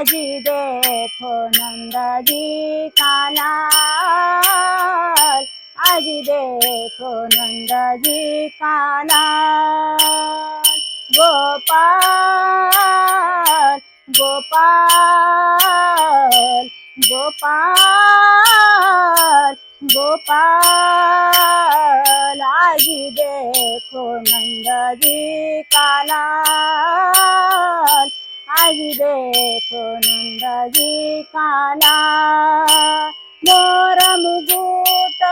आजी देखो नंदा जी का लाल आजी देखो नंदा जी गोपाल गोपाल गोपाल गोपाल. आजी देखो नंदा जी लाल आजी देखो नंदा जी काला मोर मुकुट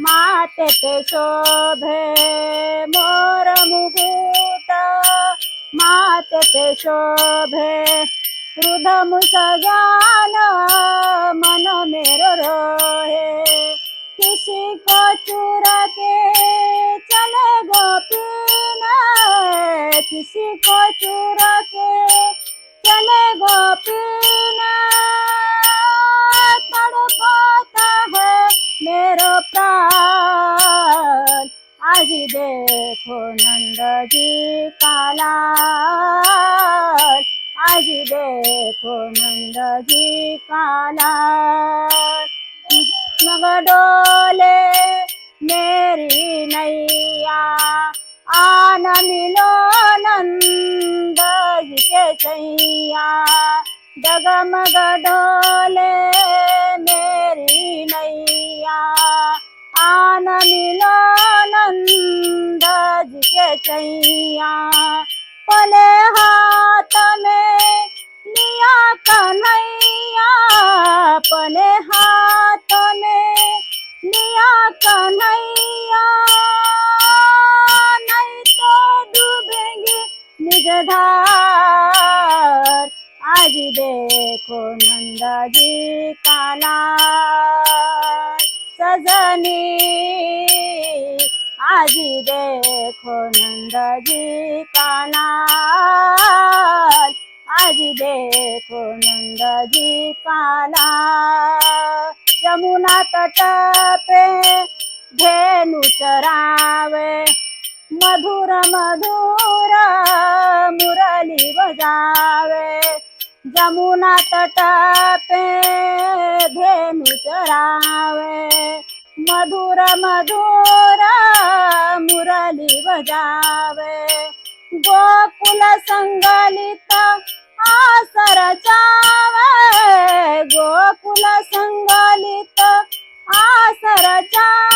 माते ते शोभे। मोर मुकुट माते ते शोभे। हृद मुसगान मन मेरो रोहे। किसी को चुरा के चले गोपीन किसी को चुरा जी काला आज देखो नंद जी काला मग डोले मेरी नैया, आन मिलो नंद जी के सैया। मेरी जी के सैया पले हाथ में लिया कन्हैया। पले हाथ में लिया कन्हैया। नहीं तो डूबेंगे निज धार। आज देखो नंदा जी काला सजनी आज देखो नंदा जी काला आज देखो नंदा जी काला यमुना तट पे धेनु चरावे। मधुर मधुर मुरली बजावे। जमुना तट पे धेनु चरावे। मधुर मधुर बजावे गोकुल संगलित आसर जावे गोकुल संगलित आसर जावे